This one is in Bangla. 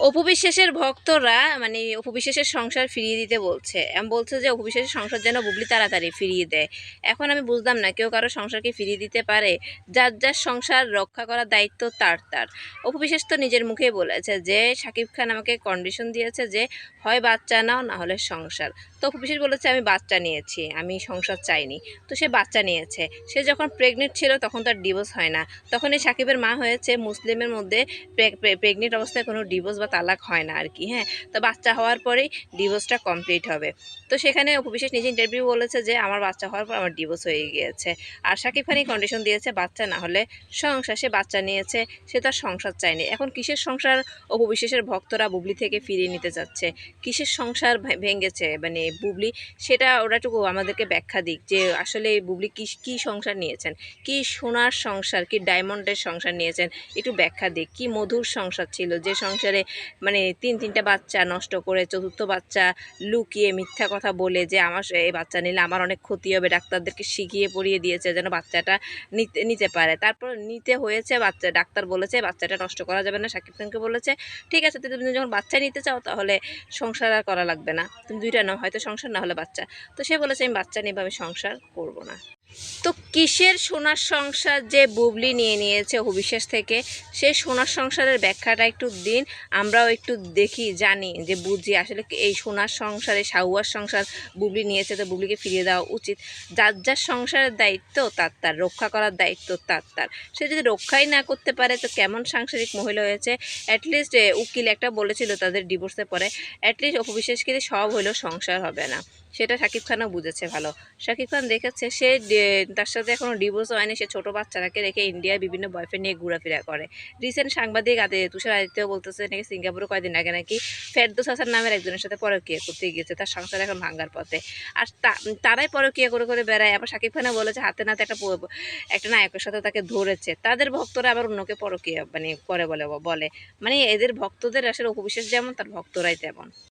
অপবিশ্বাসের ভক্তরা মানে অপবিশ্বাসের সংসার ফিরিয়ে দিতে বলছে। আমি বলছে যে অপবিশ্বাসের সংসার যেন বুবলি তাড়াতাড়ি ফিরিয়ে দেয়। এখন আমি বুঝলাম না কেউ কারও সংসারকে ফিরিয়ে দিতে পারে, যার যার সংসার রক্ষা করার দায়িত্ব তার তার। অপবিশ্বাস তো নিজের মুখেই বলেছে যে, শাকিব খান আমাকে কন্ডিশন দিয়েছে যে, হয় বাচ্চা নাও, না হলে সংসার। তো অপবিশ্বাস বলেছে, আমি বাচ্চা নিয়েছি, আমি সংসার চাইনি। তো সে বাচ্চা নিয়েছে। সে যখন প্রেগনেন্ট ছিল তখন তার ডিভোর্স হয় না। তখন এই সাকিবের মা হয়েছে মুসলিমের মধ্যে প্রেগনেন্ট অবস্থায় কোনো ডিভোর্স বা তালাক হয় না আর কি হ্যাঁ? তো বাচ্চা হওয়ার পরেই ডিভোর্সটা কমপ্লিট হবে। তো সেখানে অপবিশ্বাস নিজে ইন্টারভিউ বলেছে যে, আমার বাচ্চা হওয়ার পর আমার ডিভোর্স হয়ে গিয়েছে। আর সাকিব খানই কন্ডিশন দিয়েছে, বাচ্চা না হলে সংসার, সে বাচ্চা নিয়েছে, সে তার সংসার চায়নি। এখন কিসের সংসার অপবিশ্বাসের ভক্তরা বুবলি থেকে ফিরিয়ে নিতে যাচ্ছে কিসের সংসার ভেঙেছে? মানে বুবলি, সেটা ওরাটুকু আমাদেরকে ব্যাখ্যা দিক যে আসলে বুবলি কি, কী সংসার নিয়েছেন? কি সোনার সংসার, কি ডায়মন্ডের সংসার নিয়েছেন? একটু ব্যাখ্যা দিক। কি মধুর সংসার ছিল? যে সংসারে মানে তিন, তিনটা বাচ্চা নষ্ট করে চতুর্থ বাচ্চা লুকিয়ে মিথ্যা কথা বলে যে আমার এই বাচ্চা নিলে আমার অনেক ক্ষতি হবে, ডাক্তারদেরকে শিখিয়ে পড়িয়ে দিয়েছে যেন বাচ্চাটা নিতে নিতে পারে। তারপর নিতে হয়েছে বাচ্চা, ডাক্তার বলেছে বাচ্চাটা নষ্ট করা যাবে না, সাকিব খানকে বলেছে, ঠিক আছে, তুমি যখন বাচ্চা নিতে চাও তাহলে সংসার আর করা লাগবে না। তুমি দুইটা নাও, হয়তো সংসার না হলে বাচ্চা। তো সে বলেছে আমি বাচ্চা নিয়ে সংসার করব না। তো কিসের সোনার সংসার যে বুবলি নিয়ে নিয়েছে অবিশ্বাস থেকে? সে সোনার সংসারের ব্যাখ্যাটা একটু দিন, আমরাও একটু দেখি, জানি যে বুঝি আসলে এই সোনার সংসারে সাহুয়ার সংসার বুবলি নিয়েছে তো বুবলিকে ফিরিয়ে দেওয়া উচিত। যার যার সংসারের দায়িত্ব, তার তার, রক্ষা করার দায়িত্ব, তার তার। সে যদি রক্ষাই না করতে পারে তো কেমন সাংসারিক মহিলা হয়েছে? অ্যাটলিস্ট উকিল একটা বলেছিল তাদের ডিভোর্সের পরে অ্যাটলিস্ট অপবিশ্বাসকে সব হলেও সংসার হবে না। সেটা শাকিব খানও বুঝেছে ভালো। শাকিব খান দেখেছে, সে তার সাথে এখনও ডিভোর্স হয়নি, সে ছোটো বাচ্চাটাকে রেখে ইন্ডিয়ায় বিভিন্ন বয়ফ্রেন্ড নিয়ে ঘোরাফেরা করে। রিসেন্ট সাংবাদিক আদে, তুষার আদিত্য বলতেছে নাকি সিঙ্গাপুরে কয়দিন আগে নাকি ফেরদোস হাসান নামের একজনের সাথে পরকীয়া করতে গিয়েছে, তার সংসার এখন ভাঙ্গার পথে। আর তারাই পরকীয়া করে করে বেড়ায়, আবার শাকিব খানও বলেছে হাতে নাতে একটা একটা নায়কের সাথে তাকে ধরেছে। তাদের ভক্তরা আবার অন্যকে পরকীয়া মানে করে বলে বলে। মানে এদের ভক্তদের আসলে উপবিশ্বাস যেমন, তার ভক্তরাই তেমন।